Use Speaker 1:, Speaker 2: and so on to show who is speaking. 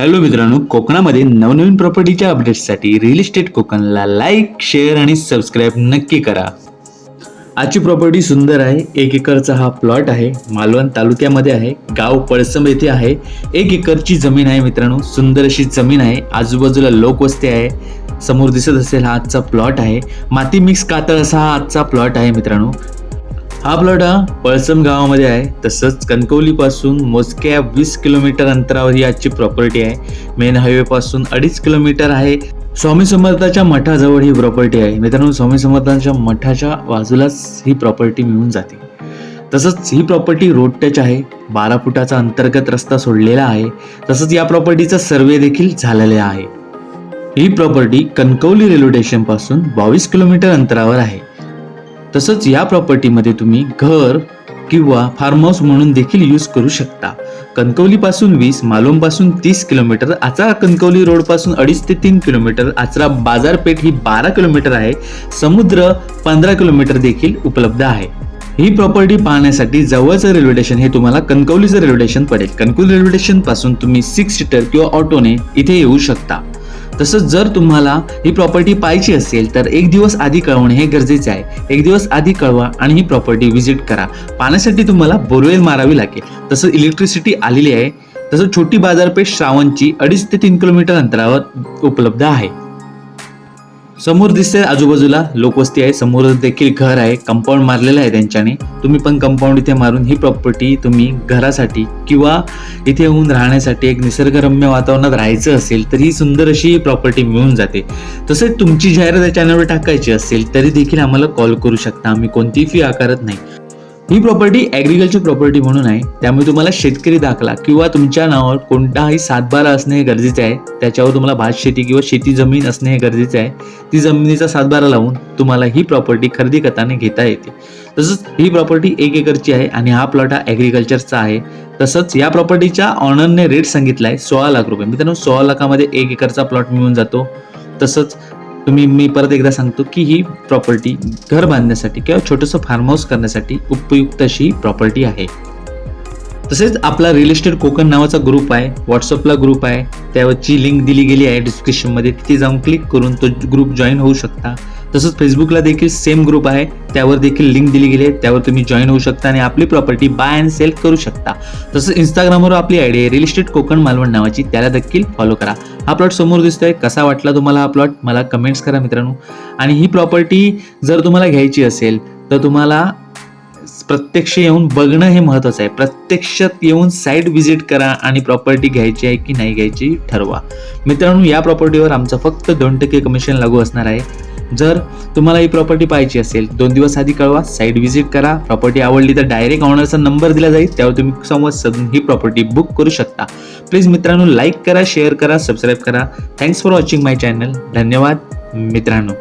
Speaker 1: Hello मित्रांनो कोकणामध्ये नवनवीन प्रॉपर्टीच्या अपडेट्ससाठी रिअल इस्टेट कोकणला लाईक शेअर आणि सबस्क्राईब नक्की करा. आजची प्रॉपर्टी सुंदर आहे. एक एकरचा हा प्लॉट आहे. मालवण तालुक्यामध्ये आहे. गाव पळसम येथे आहे. एक एकरची जमीन आहे मित्रांनो. सुंदर अशी जमीन आहे. आजूबाजूला लोकवस्ती आहे. समोर दिसत असेल हा आजचा प्लॉट आहे. माती मिक्स कातळ असा हा आजचा प्लॉट आहे मित्रांनो. हा प्लॉट हा पळसम गावामध्ये आहे. तसंच कणकवलीपासून मोजक्या वीस किलोमीटर अंतरावर ही आजची प्रॉपर्टी आहे मेन हायवेपासून अडीच किलोमीटर आहे. स्वामी समर्थाच्या मठाजवळ ही प्रॉपर्टी आहे. मित्रांनो स्वामी समर्थांच्या मठाच्या बाजूलाच ही प्रॉपर्टी मिळून जाते. तसंच ही प्रॉपर्टी रोड टच आहे. बारा फुटाचा अंतर्गत रस्ता सोडलेला आहे. तसंच या प्रॉपर्टीचा सर्वे देखील झालेला आहे. ही प्रॉपर्टी कणकवली रेल्वे स्टेशनपासून बावीस किलोमीटर अंतरावर आहे. तसंच या प्रॉपर्टीमध्ये तुम्ही घर किंवा फार्म हाऊस म्हणून देखील यूज करू शकता. कणकवलीपासून वीस मालोमपासून तीस किलोमीटर आचरा कणकवली रोडपासून अडीच ते तीन किलोमीटर आचरा बाजारपेठ ही बारा किलोमीटर आहे समुद्र पंधरा किलोमीटर देखील उपलब्ध आहे. ही प्रॉपर्टी पाहण्यासाठी जवळचं रेल्वे स्टेशन हे तुम्हाला कणकवलीचं रेल्वे स्टेशन पडेल. कणकवली रेल्वे स्टेशनपासून तुम्ही सिक्स सीटर किंवा ऑटोने इथे येऊ शकता. तसंच जर तुम्हाला ही प्रॉपर्टी पाहिजे असेल तर एक दिवस आधी कळवणे हे गरजेचे आहे. एक दिवस आधी कळवा आणि ही प्रॉपर्टी व्हिजिट करा. पाण्यासाठी तुम्हाला बोरवेल मारावी लागेल. तसंच इलेक्ट्रिसिटी आलेली आहे. तसंच छोटी बाजारपेठ श्रावणची अडीच ते तीन किलोमीटर अंतरावर उपलब्ध आहे. समोर दिसते आजूबाजूला लोकवस्ती आहे समोर देखील घर आहे कंपाऊंड मारलेलं आहे त्यांच्याने. तुम्ही पण कंपाऊंड इथे मारून ही प्रॉपर्टी तुम्ही घरासाठी किंवा इथे येऊन राहण्यासाठी एक निसर्गरम्य वातावरणात राहायचं असेल तर ही सुंदर अशी प्रॉपर्टी मिळून जाते. तसेच तुमची जाहिरात या चॅनलवर टाकायची असेल तरी देखील आम्हाला कॉल करू शकता. आम्ही कोणतीही फी आकारत नाही. ही प्रॉपर्टी ॲग्रिकल्चर प्रॉपर्टी म्हणून आहे. त्यामुळे तुम्हाला शेतकरी दाखला किंवा तुमच्या नावावर कोणताही सातबारा असणे हे गरजेचे आहे. त्याच्यावर तुम्हाला भात शेती किंवा शेती जमीन असणे हे गरजेचे आहे. ती जमिनीचा सातबारा लावून तुम्हाला ही प्रॉपर्टी खरेदी करताना घेता येते. तसंच ही प्रॉपर्टी एक एकरची आहे आणि हा प्लॉट हा ॲग्रिकल्चरचा आहे. तसंच या प्रॉपर्टीच्या ऑनरने रेट सांगितला आहे सोळा लाख रुपये. मित्रांनो सोळा लाखामध्ये एक एकरचा प्लॉट मिळून जातो. तसंच तुम्ही मी परत एकदा सांगतो की ही प्रॉपर्टी घर बांधण्यासाठी किंवा छोटंसं फार्म हाऊस करण्यासाठी उपयुक्त अशी प्रॉपर्टी आहे. तसेच आपला रिअल इस्टेट कोकण नावाचा ग्रुप आहे व्हॉट्सअपला ग्रुप आहे त्यावरची लिंक दिली गेली आहे डिस्क्रिप्शनमध्ये तिथे जाऊन क्लिक करून तो ग्रुप जॉईन होऊ शकता. तसंच फेसबुकला देखील सेम ग्रुप आहे. त्यावर देखील लिंक दिली गेली आहे. त्यावर तुम्ही जॉईन होऊ शकता आणि आपली प्रॉपर्टी बाय अँड सेल करू शकता. तसंच इंस्टाग्रामवर आपली आयडी आहे. रिअल इस्टेट कोकण मालवण नावाची. त्याला देखील फॉलो करा. हा प्लॉट समोर दिसतोय. कसा वाटला तुम्हाला हा प्लॉट मला कमेंट्स करा मित्रांनो. आणि ही प्रॉपर्टी जर तुम्हाला घ्यायची असेल तर तुम्हाला प्रत्यक्ष येऊन बघणं हे महत्त्वाचं आहे. प्रत्यक्षात येऊन साईट व्हिजिट करा आणि प्रॉपर्टी घ्यायची आहे की नाही घ्यायची ठरवा. मित्रांनो या प्रॉपर्टीवर आमचं फक्त दोन टक्के कमिशन लागू असणार आहे. जर तुम्हाला ही प्रॉपर्टी पाहायची असेल दोन दिवस आधी कळवा साईट व्हिजिट करा. प्रॉपर्टी आवडली तर डायरेक्ट ऑनरचा नंबर दिला जाईल त्यावर तुम्ही संवाद साधून ही प्रॉपर्टी बुक करू शकता. प्लीज मित्रांनो लाईक करा शेअर करा सबस्क्राईब करा. Thanks for watching my channel धन्यवाद मित्रांनो.